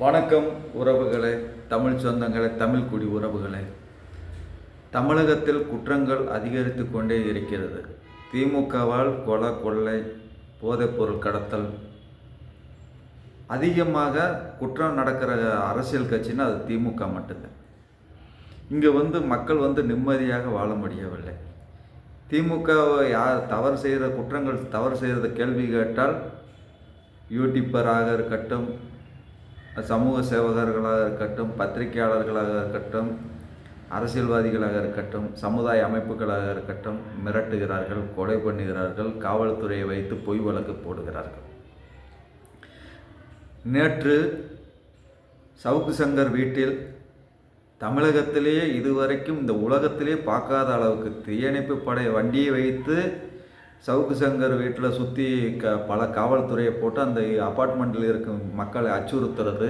வணக்கம் உறவுகளே தமிழ் சொந்தங்களே தமிழ் குடி உறவுகளே. தமிழகத்தில் குற்றங்கள் அதிகரித்து கொண்டே இருக்கிறது. திமுகவால் கொலை கொள்ளை போதைப்பொருள் கடத்தல். அதிகமாக குற்றம் நடக்கிற அரசியல் கட்சின்னா அது திமுக மட்டும்தான். இங்கே வந்து மக்கள் வந்து நிம்மதியாக வாழ முடியவில்லை. திமுக யார் தவறு செய்கிற குற்றங்கள் தவறு செய்கிறத கேள்வி கேட்டால் யூடியூப்பராக இருக்கட்டும் சமூக சேவகர்களாக இருக்கட்டும் பத்திரிகையாளர்களாக இருக்கட்டும் அரசியல்வாதிகளாக இருக்கட்டும் சமுதாய அமைப்புகளாக இருக்கட்டும் மிரட்டுகிறார்கள் கொலை பண்ணுகிறார்கள் காவல்துறையை வைத்து பொய் வழக்கு போடுகிறார்கள். நேற்று சவுக்கு சங்கர் வீட்டில் தமிழகத்திலேயே இதுவரைக்கும் இந்த உலகத்திலே பார்க்காத அளவுக்கு தீயணைப்பு படை வண்டியை வைத்து சவுக்கு சங்கர் வீட்டில் சுற்றி க பல காவல்துறையை போட்டு அந்த அப்பார்ட்மெண்ட்டில் இருக்கும் மக்களை அச்சுறுத்துறது.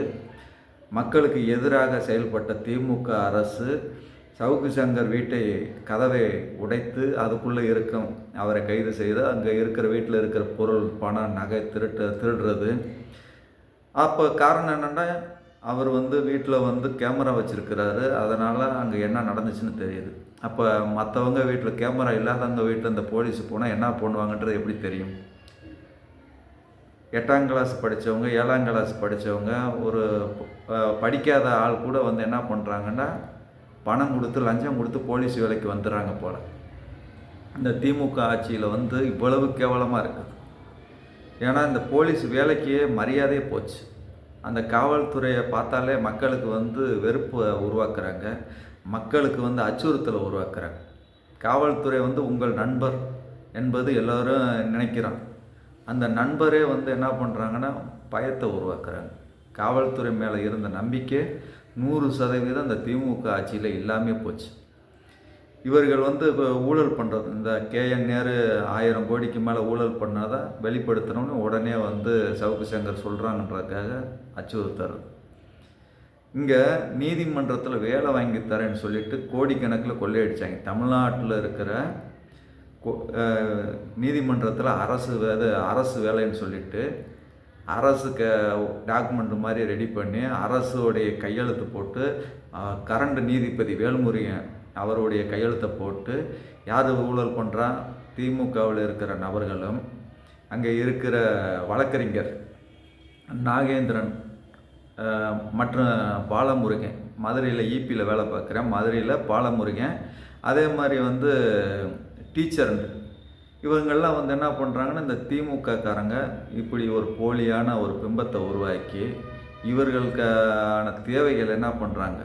மக்களுக்கு எதிராக செயல்பட்ட திமுக அரசு சவுக்கு சங்கர் வீட்டை கதவை உடைத்து அதுக்குள்ளே இருக்கும் அவரை கைது செய்து அங்கே இருக்கிற வீட்டில் இருக்கிற பொருள் பணம் நகை திருட்டு திருடுறது. அப்போ காரணம் என்னென்னா அவர் வந்து வீட்டில் வந்து கேமரா வச்சுருக்கிறாரு. அதனால் அங்கே என்ன நடந்துச்சுன்னு தெரியுது. அப்போ மற்றவங்க வீட்டில் கேமரா இல்லாதவங்க வீட்டில் இந்த போலீஸ் போனால் என்ன பண்ணுவாங்கன்றது எப்படி தெரியும்? எட்டாம் கிளாஸ் படித்தவங்க ஏழாம் கிளாஸ் படித்தவங்க ஒரு படிக்காத ஆள் கூட வந்து என்ன பண்ணுறாங்கன்னா பணம் கொடுத்து லஞ்சம் கொடுத்து போலீஸ் வேலைக்கு வந்துடுறாங்க போல். இந்த திமுக ஆட்சியில் வந்து இவ்வளவு கேவலமாக இருக்குது ஏன்னா இந்த போலீஸ் வேலைக்கே மரியாதையே போச்சு. அந்த காவல்துறையை பார்த்தாலே மக்களுக்கு வந்து வெறுப்பு உருவாக்குறாங்க. மக்களுக்கு வந்து அச்சுறுத்தலை உருவாக்குறாங்க. காவல்துறை வந்து உங்கள் நண்பர் என்பது எல்லோரும் நினைக்கிறான் அந்த நண்பரே வந்து என்ன பண்ணுறாங்கன்னா பயத்தை உருவாக்குறாங்க. காவல்துறை மேலே இருந்த நம்பிக்கை நூறு சதவீதம் இந்த திமுக ஆட்சியில் இல்லாமல் போச்சு. இவர்கள் வந்து இப்போ ஊழல் பண்ணுறது இந்த கேஎன் நேரு ஆயிரம் கோடிக்கு மேலே ஊழல் பண்ணாதான் வெளிப்படுத்தணும்னு உடனே வந்து சவுக்கு சங்கர் சொல்கிறாங்கன்றதுக்காக அச்சுறுத்துறது. இங்கே நீதிமன்றத்தில் வேலை வாங்கி தரேன்னு சொல்லிட்டு கோடிக்கணக்கில் கொள்ளையடித்தாங்க தமிழ்நாட்டில் இருக்கிற நீதிமன்றத்தில் அரசு வேலை அரசு வேலைன்னு சொல்லிட்டு அரசு க டாக்குமெண்ட் மாதிரி ரெடி பண்ணி அரசுடைய கையெழுத்து போட்டு கரண்ட் நீதிபதி வேல்முருகன் அவருடைய கையெழுத்தை போட்டு யார் ஊழல் பண்ணுறா திமுகவில் இருக்கிற நபர்களும் அங்கே இருக்கிற வழக்கறிஞர் நாகேந்திரன் மற்ற பாலமுருகன். மதுரையில் ஈபியில் வேலை பார்க்குறேன். மதுரையில் பாலமுருகன். அதே மாதிரி வந்து டீச்சர் இவங்கெல்லாம் வந்து என்ன பண்ணுறாங்கன்னா இந்த திமுக காரங்க இப்படி ஒரு போலியான ஒரு பிம்பத்தை உருவாக்கி இவர்களுக்கான தேவைகள் என்ன பண்ணுறாங்க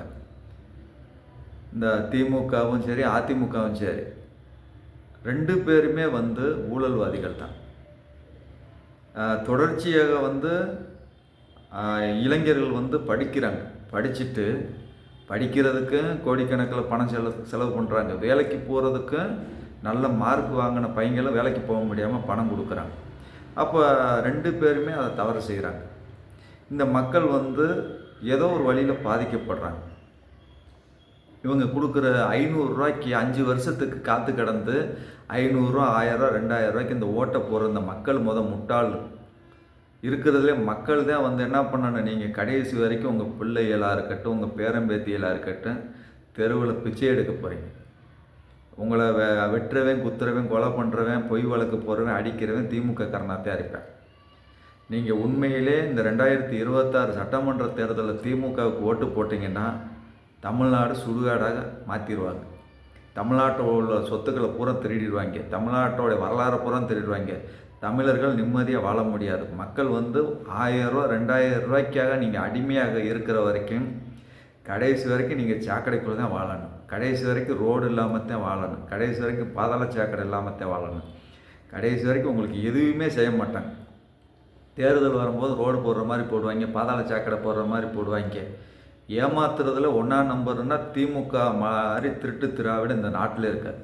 இந்த திமுகவும் சரி அதிமுகவும் சரி ரெண்டு பேருமே வந்து ஊழல்வாதிகள் தான். தொடர்ச்சியாக வந்து இளைஞர்கள் வந்து படிக்கிறாங்க. படிச்சுட்டு படிக்கிறதுக்கு கோடிக்கணக்கில் பணம் செலவு செலவு பண்ணுறாங்க வேலைக்கு போகிறதுக்கு நல்ல மார்க் வாங்கின பையங்களும் வேலைக்கு போக முடியாமல் பணம் கொடுக்குறாங்க. அப்போ ரெண்டு பேருமே அதை தவறு செய்கிறாங்க இந்த மக்கள் வந்து ஏதோ ஒரு வழியில் பாதிக்கப்படுறாங்க. இவங்க கொடுக்குற ஐநூறுரூவாய்க்கு அஞ்சு வருஷத்துக்கு காத்து கிடந்து ஐநூறுரூவா ஆயிரரூவா ரெண்டாயிரம் ரூபாய்க்கு இந்த ஓட்டை போகிற இந்த மக்கள் முத முட்டாள் இருக்கிறதுலே மக்கள் தான் வந்து என்ன பண்ணணும்? நீங்கள் கடைசி வரைக்கும் உங்கள் பிள்ளைகளாக இருக்கட்டும் உங்கள் பேரம்பேத்தியலாக இருக்கட்டும் தெருவில் பிச்சை எடுக்க போகிறீங்க உங்களை வெ வெட்டுறவன் குத்துறவன் கொலை பண்ணுறவன் பொய் வழக்கு போடுறவன் அடிக்கிறவன் திமுக காரணத்தான் இருப்பேன் நீங்கள் உண்மையிலே இந்த ரெண்டாயிரத்தி இருபத்தாறு சட்டமன்ற தேர்தலில் திமுகவுக்கு ஓட்டு போட்டிங்கன்னா தமிழ்நாடு சுடுகாடாக மாற்றிடுவாங்க தமிழ்நாட்டோட உள்ள சொத்துக்களை பூரா திருடிடுவாங்க. தமிழ்நாட்டோட வரலாறு பூரா திருடிடுவாங்க. தமிழர்கள் நிம்மதியாக வாழ முடியாது. மக்கள் வந்து ஆயிரரூவா ரெண்டாயிரம் ரூபாய்க்காக நீங்கள் அடிமையாக இருக்கிற வரைக்கும் கடைசி வரைக்கும் நீங்கள் சாக்கடைக்குள்ளே தான் வாழணும். கடைசி வரைக்கும் ரோடு இல்லாமல் தான் வாழணும். கடைசி வரைக்கும் பாதாள சாக்கடை இல்லாமல் தான் வாழணும். கடைசி வரைக்கும் உங்களுக்கு எதுவுமே செய்ய மாட்டாங்க. தேர்தல் வரும்போது ரோடு போடுற மாதிரி போடுவாங்க பாதாள சாக்கடை போடுற மாதிரி போடுவாங்க. ஏமாத்துறதுல ஒன்றா நம்பர்னா திமுக மாதிரி திருட்டு திராவிடம் இந்த நாட்டில் இருக்காது.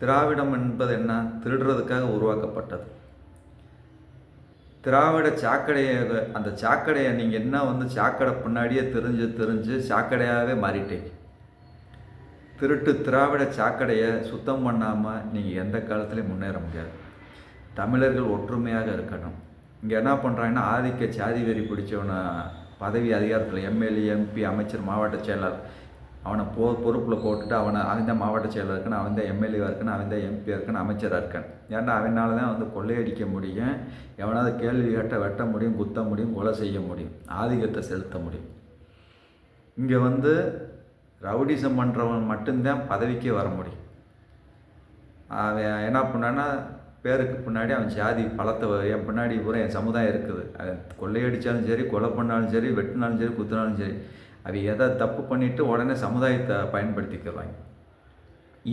திராவிடம் என்பது என்ன? திருடுறதுக்காக உருவாக்கப்பட்டது. திராவிட சாக்கடையை அந்த சாக்கடையை நீங்கள் என்ன வந்து சாக்கடை பின்னாடியே தெரிஞ்சு தெரிஞ்சு சாக்கடையாகவே மாறிட்டீங்க திருட்டு திராவிட சாக்கடையை சுத்தம் பண்ணாமல் நீங்கள் எந்த காலத்துலையும் முன்னேற முடியாது. தமிழர்கள் ஒற்றுமையாக இருக்கணும். இங்கே என்ன பண்ணுறாங்கன்னா ஆதிக்க சாதி வெறி பிடிச்சவனை பதவி அதிகாரத்தில் எம்எல்ஏ எம்பி அமைச்சர் மாவட்ட செயலாளர் அவனை போ பொறுப்பில் போட்டுட்டு அவனை அவன் தான் மாவட்ட செயலர் இருக்கணும் அவன் தான் எம்எல்ஏவாக இருக்கணும் அவன் தான் எம்பியாக இருக்கணும் அமைச்சராக இருக்கான் ஏன்னா அவனால தான் வந்து கொள்ளையடிக்க முடியும்? எவனாவது கேள்வி கேட்ட வெட்ட முடியும் குத்த முடியும் கொலை செய்ய முடியும் ஆதிக்கத்தை செலுத்த முடியும். இங்கே வந்து ரவுடிசம் பண்ணுறவன் மட்டும்தான் பதவிக்கே வர முடியும். அவன் என்ன பண்ணான்னா பேருக்கு பின்னாடி அவன் ஜாதி பழத்தை என் பின்னாடி பூரா என் சமுதாயம் இருக்குது. அவன் கொள்ளையடித்தாலும் சரி கொலை பண்ணாலும் சரி வெட்டினாலும் சரி குத்தினாலும் சரி. அது எதை தப்பு பண்ணிவிட்டு உடனே சமுதாயத்தை பயன்படுத்திக்கிறாங்க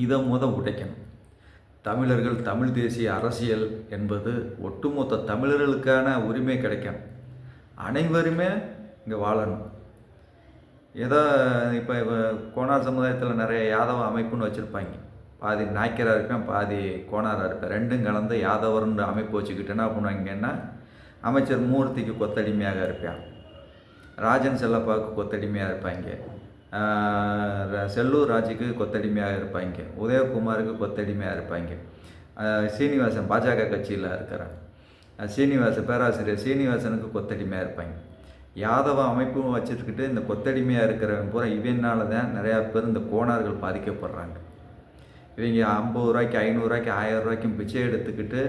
இதை முத உடைக்கணும். தமிழர்கள் தமிழ் தேசிய அரசியல் என்பது ஒட்டுமொத்த தமிழர்களுக்கான உரிமை கிடைக்கணும். அனைவருமே இங்கே வாழணும். ஏதோ இப்போ கோணார் சமுதாயத்தில் நிறைய யாதவ அமைப்புன்னு வச்சுருப்பாங்க. பாதி நாய்க்கராக இருப்பேன் பாதி கோணாராக இருப்பேன். ரெண்டும் கலந்து யாதவர்ன்ற அமைப்பு வச்சுக்கிட்டு என்ன பண்ணுவாங்கன்னா அமைச்சர் மூர்த்திக்கு கொத்தடிமையாக இருப்பேன் ராஜன் செல்லப்பாவுக்கு கொத்தடிமையாக இருப்பாங்க. செல்லூர் ராஜுக்கு கொத்தடிமையாக இருப்பாங்க. உதயகுமாருக்கு கொத்தடிமையாக இருப்பாங்க. சீனிவாசன் பாஜக கட்சியில் இருக்கிறான் சீனிவாசன் பேராசிரியர் சீனிவாசனுக்கு கொத்தடிமையாக இருப்பாங்க. யாதவ அமைப்பும் வச்சுருக்கிட்டு இந்த கொத்தடிமையாக இருக்கிறவங்க பூரா இவனால தான் நிறையா பேர் இந்த கோணார்கள் பாதிக்கப்படுறாங்க. இவங்க ஐம்பது ரூபாய்க்கு ஐநூறுரூவாய்க்கு ஆயிரம் ரூபாய்க்கும் பிச்சை எடுத்துக்கிட்டு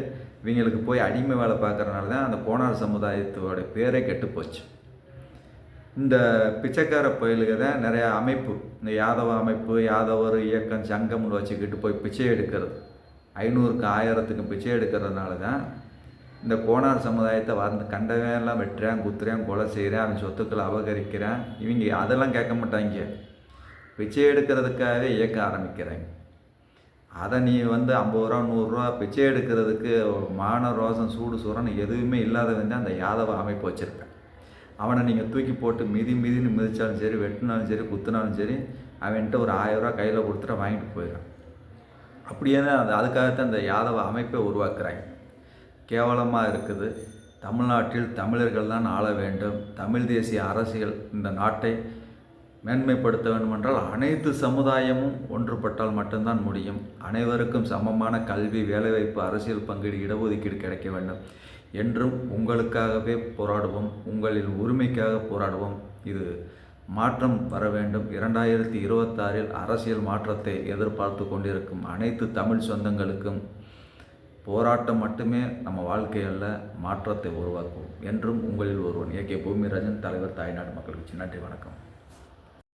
இவங்களுக்கு போய் அடிமை வேலை பார்க்கறனால தான் அந்த கோணார் சமுதாயத்தோட பேரே கெட்டு போச்சு. இந்த பிச்சைக்கார பயலுக தான் நிறையா அமைப்பு. இந்த யாதவ அமைப்பு யாதவர் இயக்கம் சங்கம்னு வச்சுக்கிட்டு போய் பிச்சை எடுக்கிறது. ஐநூறுக்கு ஆயிரத்துக்கு பிச்சை எடுக்கிறதுனால தான் இந்த கோணார் சமுதாயத்தை வந்து எல்லாம் வெட்டுறேன் குத்துறேன் கொலை செய்கிறேன் அவன் சொத்துக்களை அபகரிக்கிறேன். இவங்க அதெல்லாம் கேட்க மாட்டாங்க. பிச்சை எடுக்கிறதுக்காகவே இயக்க ஆரம்பிக்கிறாங்க. அதை நீ வந்து ஐம்பது ரூபா நூறுரூவா பிச்சை எடுக்கிறதுக்கு மான ரோசம் சூடு சுரன்னு எதுவுமே இல்லாதவன் தான் அந்த யாதவ அமைப்பு வச்சுருப்பேன். அவனை நீங்கள் தூக்கி போட்டு மிதி மிதின்னு மிதிச்சாலும் சரி வெட்டினாலும் சரி குத்துனாலும் சரி அவன்கிட்ட ஒரு ஆயிரரூவா கையில் கொடுத்துட்டு வாங்கிட்டு போயிடுறான். அப்படியே தான் அதுக்காகத்தான் அந்த யாதவ அமைப்பை உருவாக்குறாங்க. கேவலமாக இருக்குது. தமிழ்நாட்டில் தமிழர்கள் தான் ஆள வேண்டும். தமிழ் தேசிய அரசியல் இந்த நாட்டை மேன்மைப்படுத்த வேண்டுமென்றால் அனைத்து சமுதாயமும் ஒன்றுபட்டால் மட்டும்தான் முடியும். அனைவருக்கும் சமமான கல்வி வேலைவாய்ப்பு அரசியல் பங்கீடு இடஒதுக்கீடு கிடைக்க வேண்டும். என்றும் உங்களுக்காகவே போராடுவோம் உங்களின் உரிமைக்காக போராடுவோம். இது மாற்றம் வர வேண்டும். இரண்டாயிரத்தி இருபத்தாறில் அரசியல் மாற்றத்தை எதிர்பார்த்து கொண்டிருக்கும் அனைத்து தமிழ் சொந்தங்களுக்கும் போராட்டம் மட்டுமே நம்ம வாழ்க்கையில் மாற்றத்தை உருவாக்கும் என்றும் உங்களில் ஒருவன் ஏகே பூமிராஜன் தலைவர் தாய்நாடு மக்கள் கட்சி நன்றி வணக்கம்.